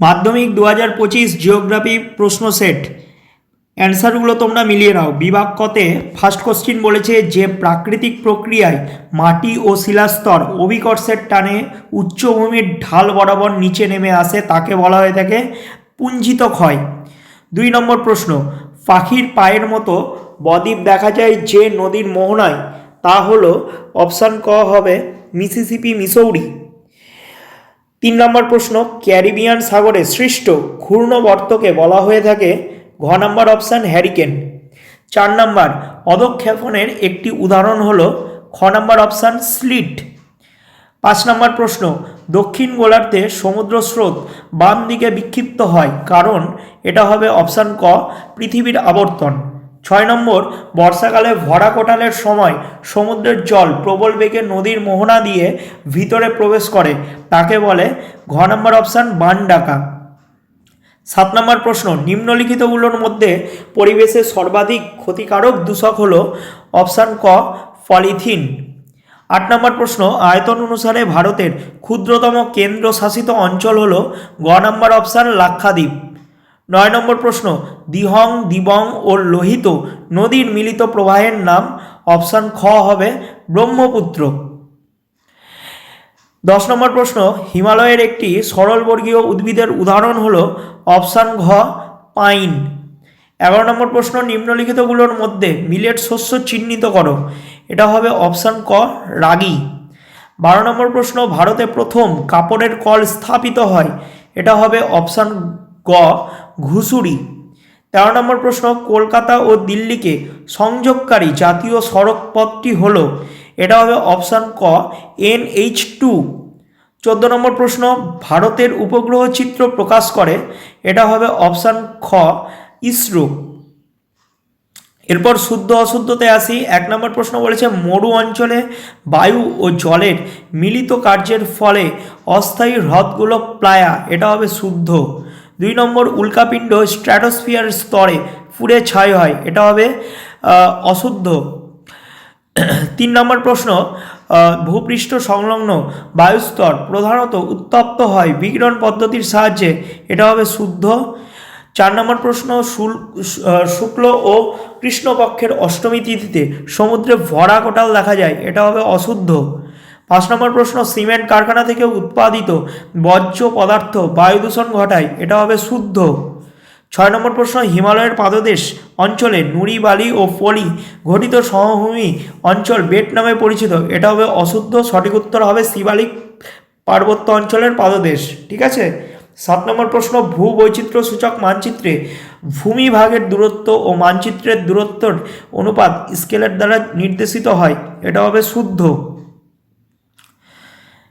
মাধ্যমিক দু হাজার পঁচিশ জিওগ্রাফি প্রশ্ন সেট অ্যান্সারগুলো তোমরা মিলিয়ে নাও। বিভাগ কতে ফার্স্ট কোশ্চিন বলেছে যে প্রাকৃতিক প্রক্রিয়ায় মাটি ও শিলাস্তর অভিকর্ষের টানে উচ্চভূমির ঢাল বরাবর নিচে নেমে আসে, তাকে বলা হয়ে থাকে পুঞ্জিত ক্ষয় দুই নম্বর প্রশ্ন, পাখির পায়ের মতো বদ্বীপ দেখা যায় যে নদীর মোহনায়? তা হলো অপশান ক হবে মিসিসিপি মিসৌরি তিন নম্বর প্রশ্ন, ক্যারিবিয়ান সাগরে সৃষ্ট ঘূর্ণবর্তকে বলা হয়ে থাকে ঘ নম্বর অপশান হ্যারিকেন। চার নম্বর, অধক্ষেপণের একটি উদাহরণ হলো খ নম্বর অপশান স্লিট। পাঁচ নম্বর প্রশ্ন, দক্ষিণ গোলার্ধে সমুদ্র স্রোত বাম দিকে বিক্ষিপ্ত হয় কারণ এটা হবে অপশান ক, পৃথিবীর আবর্তন। ছয় নম্বর, বর্ষাকালে ভরা কোটালের সময় সমুদ্রের জল প্রবল বেগে নদীর মোহনা দিয়ে ভিতরে প্রবেশ করে, তাকে বলে ঘ নম্বর অপশান বান ডাকা সাত নম্বর প্রশ্ন, নিম্নলিখিতগুলোর মধ্যে পরিবেশে সর্বাধিক ক্ষতিকারক দূষক হল অপশান ক, পলিথিন। আট নম্বর প্রশ্ন, আয়তন অনুসারে ভারতের ক্ষুদ্রতম কেন্দ্রশাসিত অঞ্চল হল গ নম্বর অপশান লাক্ষাদ্বীপ। নয় নম্বর প্রশ্ন, দিহং, দিবং ও লোহিত নদীর মিলিত প্রবাহের নাম অপশান খ হবে ব্রহ্মপুত্র। দশ নম্বর প্রশ্ন, হিমালয়ের একটি সরলবর্গীয় উদ্ভিদের উদাহরণ হল অপশান ঘ, পাইন। এগারো নম্বর প্রশ্ন, নিম্নলিখিতগুলোর মধ্যে মিলেট শস্য চিহ্নিত করো। এটা হবে অপশান ক, রাগি। বারো নম্বর প্রশ্ন, ভারতে প্রথম কাপড়ের কল স্থাপিত হয়। এটা হবে অপশান গ ঘুষুরি তেরো নম্বর প্রশ্ন, কলকাতা ও দিল্লিকে সংযোগকারী জাতীয় সড়ক পথটি হল, এটা হবে অপশান ক এন এইচ টু। চোদ্দ নম্বর প্রশ্ন, ভারতের উপগ্রহ চিত্র প্রকাশ করে, এটা হবে অপশান খ, ইসরো। এরপর শুদ্ধ অশুদ্ধতে আসি, এক নম্বর প্রশ্ন বলেছে, মরু অঞ্চলে বায়ু ও জলের মিলিত কার্যের ফলে অস্থায়ী হ্রদগুলো প্লায়া, এটা হবে শুদ্ধ। দুই নম্বর উল্কাপিণ্ড স্ট্র্যাটোস্ফিয়ার স্তরে পুড়ে ছাই হয়, এটা হবে অশুদ্ধ। তিন নম্বর প্রশ্ন ভূপৃষ্ঠ সংলগ্ন বায়ুস্তর প্রধানত উত্তপ্ত হয় বিকিরণ পদ্ধতির সাহায্যে, এটা হবে শুদ্ধ। চার নম্বর প্রশ্ন শুক্ল ও কৃষ্ণপক্ষের অষ্টমী তিথিতে সমুদ্রে ভরা কোটাল দেখা যায়, এটা হবে অশুদ্ধ। পাঁচ নম্বর প্রশ্ন, সিমেন্ট কারখানা থেকে উৎপাদিত বর্জ্য পদার্থ বায়ু দূষণ ঘটায় এটা হবে শুদ্ধ। ছয় নম্বর প্রশ্ন, হিমালয়ের পাদদেশ অঞ্চলে নুড়ি, বালি ও পলি ঘটিত সমভূমি অঞ্চল বেট নামে পরিচিত এটা হবে অশুদ্ধ। সঠিক উত্তর হবে শিবালিক পার্বত্য অঞ্চলের পাদদেশ, ঠিক আছে? সাত নম্বর প্রশ্ন ভূ বৈচিত্র্য সূচক মানচিত্রে ভূমিভাগের দূরত্ব ও মানচিত্রের দূরত্বর অনুপাত স্কেলের দ্বারা নির্দেশিত হয় এটা হবে শুদ্ধ।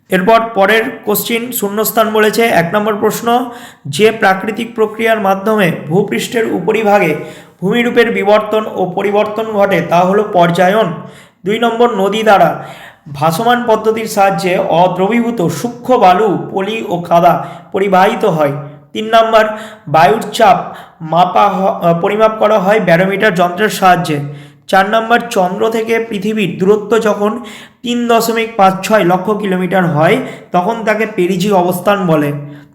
এরপর পরের কোশ্চিন শূন্যস্থান বলেছে। এক নম্বর প্রশ্ন, যে প্রাকৃতিক প্রক্রিয়ার মাধ্যমে ভূপৃষ্ঠের উপরিভাগে ভূমিরূপের বিবর্তন ও পরিবর্তন ঘটে তা হলো পর্যায়ন। দুই নম্বর, নদী দ্বারা ভাসমান পদ্ধতির সাহায্যে অদ্রবীভূত সূক্ষ্ম বালু, পলি ও কাদা পরিবাহিত হয়। তিন নম্বর, বায়ুর চাপ মাপা পরিমাপ করা হয় ব্যারোমিটার যন্ত্রের সাহায্যে। চার নম্বর চন্দ্র থেকে পৃথিবীর দূরত্ব যখন তিন দশমিক পাঁচ ছয় লক্ষ কিলোমিটার হয়, তখন তাকে পেরিজি অবস্থান বলে।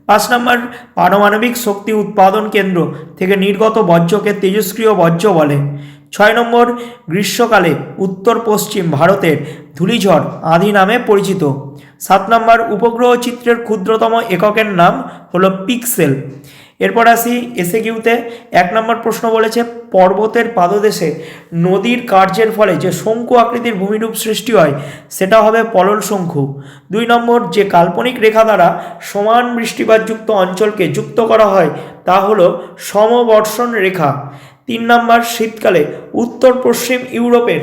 পাঁচ নম্বর পারমাণবিক শক্তি উৎপাদন কেন্দ্র থেকে নির্গত বর্জ্যকে তেজস্ক্রিয় বর্জ্য বলে। ছয় নম্বর গ্রীষ্মকালে উত্তর পশ্চিম ভারতের ধূলিঝড় আদি নামে পরিচিত। সাত নম্বর উপগ্রহ চিত্রের ক্ষুদ্রতম এককের নাম হলো পিক্সেল। এরপর আসি এসে কিউতে এক নম্বর প্রশ্ন বলেছে, পর্বতের পাদদেশে নদীর কার্যের ফলে যে শঙ্কু আকৃতির ভূমিরূপ সৃষ্টি হয়, সেটা হবে পলল শঙ্কু। দুই নম্বর, যে কাল্পনিক রেখা দ্বারা সমান বৃষ্টিপাতযুক্ত অঞ্চলকে যুক্ত করা হয়, তা হলো সমবর্ষণ রেখা। তিন নম্বর, শীতকালে উত্তর পশ্চিম ইউরোপের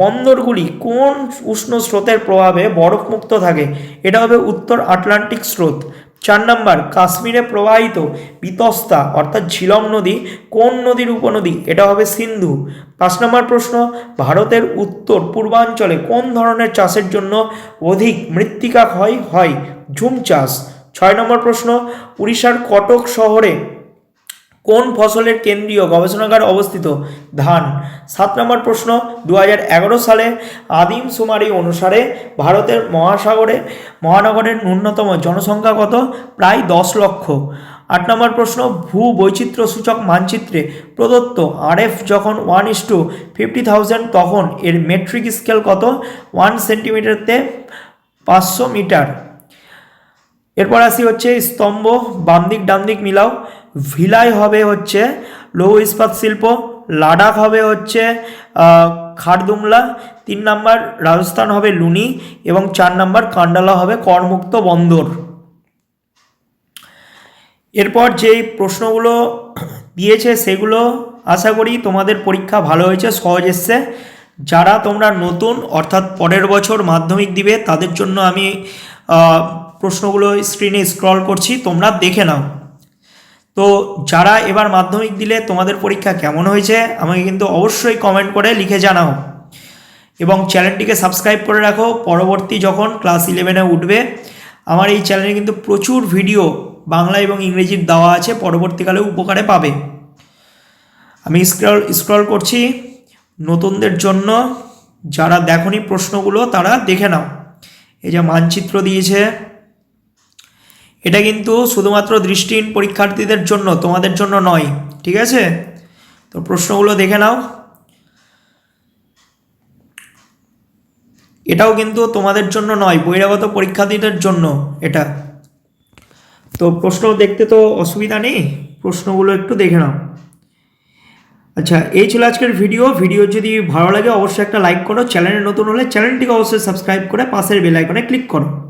বন্দরগুলি কোন উষ্ণ স্রোতের প্রভাবে বরফমুক্ত থাকে? এটা হবে উত্তর আটলান্টিক স্রোত। চার নম্বর, কাশ্মীরে প্রবাহিত বিতস্তা, অর্থাৎ ঝিলম নদী, কোন নদীর উপনদী? এটা হবে সিন্ধু। পাঁচ নম্বর প্রশ্ন, ভারতের উত্তর পূর্বাঞ্চলে কোন ধরনের চাষের জন্য অধিক মৃত্তিকা ক্ষয় হয়? ঝুম চাষ। ছয় নম্বর প্রশ্ন, উড়িষ্যার কটক শহরে কোন ফসলের কেন্দ্রীয় গবেষণাগার অবস্থিত? ধান। সাত নম্বর প্রশ্ন দু হাজার এগারো সালে আদিম সুমারি অনুসারে ভারতের মহাসাগরে, মহানগরের ন্যূনতম জনসংখ্যা কত? প্রায় দশ লক্ষ। আট নম্বর প্রশ্ন ভূ বৈচিত্র্য সূচক মানচিত্রে প্রদত্ত আরএফ যখন one is two fifty thousand, তখন এর মেট্রিক স্কেল কত? ওয়ান সেন্টিমিটারতে পাঁচশো মিটার। এরপর আসি হচ্ছে স্তম্ভ বাম দিক ডান দিক মিলাও। ভিলাই হবে হচ্ছে লৌহ ইস্পাত শিল্প, লাডাখ হবে হচ্ছে খারদুমলা, তিন নাম্বার রাজস্থান হবে লুনি এবং চার নাম্বার কান্ডালা হবে করমুক্ত বন্দর। এরপর যেই প্রশ্নগুলো দিয়েছে সেগুলো আশা করি তোমাদের পরীক্ষা ভালো হয়েছে, সহজ এসছে। যারা তোমরা নতুন, অর্থাৎ পরের বছর মাধ্যমিক দিবে, তাদের জন্য আমি প্রশ্নগুলো স্ক্রিনে স্ক্রল করছি, তোমরা দেখে নাও। তো যারা এবার মাধ্যমিক দিলে তোমাদের পরীক্ষা কেমন হয়েছে, আমাকে কিন্তু অবশ্যই কমেন্ট করে লিখে জানাও। এবং চ্যানেলটিকে সাবস্ক্রাইব করে রাখো, পরবর্তী যখন ক্লাস ইলেভেনে উঠবে, আমার এই চ্যানেলে কিন্তু প্রচুর ভিডিও বাংলা এবং ইংরেজির দেওয়া আছে পরবর্তীকালে উপকারে পাবে। আমি স্ক্রল স্ক্রল করছি। নতুনদের জন্য যারা দেখনি প্রশ্নগুলো, তারা দেখে নাও। এই যে মানচিত্র দিয়েছে এটা কিন্তু শুধুমাত্র দৃষ্টিহীন পরীক্ষার্থীদের জন্য, তোমাদের জন্য নয়, ঠিক আছে? তো প্রশ্নগুলো দেখে নাও। এটাও কিন্তু তোমাদের জন্য নয়, বহিরাগত পরীক্ষার্থীদের জন্য এটা। তো প্রশ্ন দেখতে তো অসুবিধা নেই, প্রশ্নগুলো একটু দেখে নাও। আচ্ছা এই ছিল আজকের ভিডিও। ভিডিও যদি ভালো লাগে, অবশ্যই একটা লাইক করো। চ্যানেলে নতুন হলে চ্যানেলটিকে অবশ্যই সাবস্ক্রাইব করে পাশের বেল আইকনে ক্লিক করো।